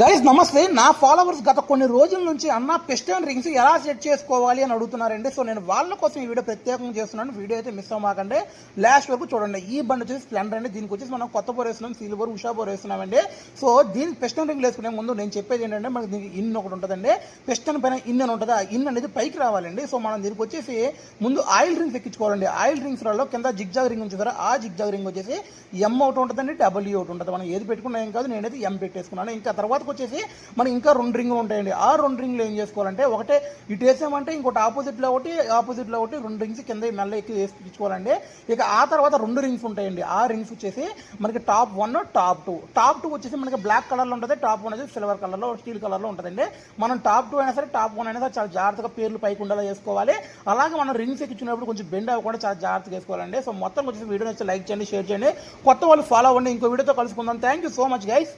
Guys నమస్తే నా followers గత కొన్ని రోజుల నుంచి అన్న పెస్టన్ రింగ్స్ ఎలా సెట్ చేసుకోవాలి అని అడుగుతున్నారండి. సో నేను వాళ్ళ కోసం ఈ వీడియో ప్రత్యేకంగా చేస్తున్నాను. వీడియో అయితే మిస్ అవ్వకండి. లాస్ట్ వరకు చూడండి. ఈ బండి వచ్చేసి స్ప్లెండర్ అండి. దీనికి వచ్చేసి మనం కొత్త బోర్ వేస్తున్నాం సిల్వర్ ఉషా బోర్ వేస్తున్నామండి. సో దీని పెస్టన్ రింగ్ వేసుకునే ముందు నేను చెప్పేది ఏంటంటే మనకి దీనికి ఇన్ ఒకటి ఉంటుందండి. పెస్టన్ పైన ఇన్ అని ఉంటుంది. ఆ ఇన్ అనేది పైకి రావాలండి. సో మనం దీనికి వచ్చేసి ముందు ఆయిల్ రింగ్స్ ఎక్కించుకోవాలండి. ఆయిల్ రింగ్స్లలో కింద జిగ్జాగ్ రింగ్ ఉంచుతారా ఆ జిగ్జాగ్ రింగ్ వచ్చేసి ఎం ఒకటి ఉంటుందండి. డబ్ల్యూ ఒకటి ఉంటుంది. మనం ఏది పెట్టుకున్నా ఏం కాదు. నేనైతే ఎం పెట్టేసుకున్నాను. ఇంకా తర్వాత తర్వాతకి వచ్చేసి మనకి ఇంకా రెండు రింగులు ఉంటాయండి. ఆ రెండు రింగులు ఏం చేసుకోవాలంటే ఒకటే ఇటు వేసామంటే ఇంకోటి ఆపోజిట్లో ఒకటి ఆపోజిట్లో ఒకటి రెండు రింగ్స్ కింద మెల్ల ఎక్కి వేసుకోవాలండి ఇక ఆ తర్వాత రెండు రింగ్స్ ఉంటాయండి. ఆ రింగ్స్ వచ్చేసి మనకి top one top two. Top two వచ్చేసి మనకి బ్లాక్ కలర్లో ఉంటుంది టాప్ వన్ అనేది సిల్వర్ కలర్లో స్టీల్ కలర్లో ఉంటుందండి. మనం టాప్ టూ అయినా సరే టాప్ వన్ అయినా సరే చాలా జాగ్రత్తగా పేర్లు పైకి ఉండేలా చేసుకోవాలి. అలాగే మనం రింగ్స్ ఎక్కించినప్పుడు కొంచెం బెండ్ అవ్వకుండా చాలా జాగ్రత్తగా వేసుకోవాలండి సో మొత్తం వచ్చేసి వీడియో నచ్చి లైక్ చేయండి షేర్ చేయండి. కొత్త వాళ్ళు ఫాలో అవ్వండి. ఇంకో వీడియోతో కలుసుకుందాం. Thank you so much guys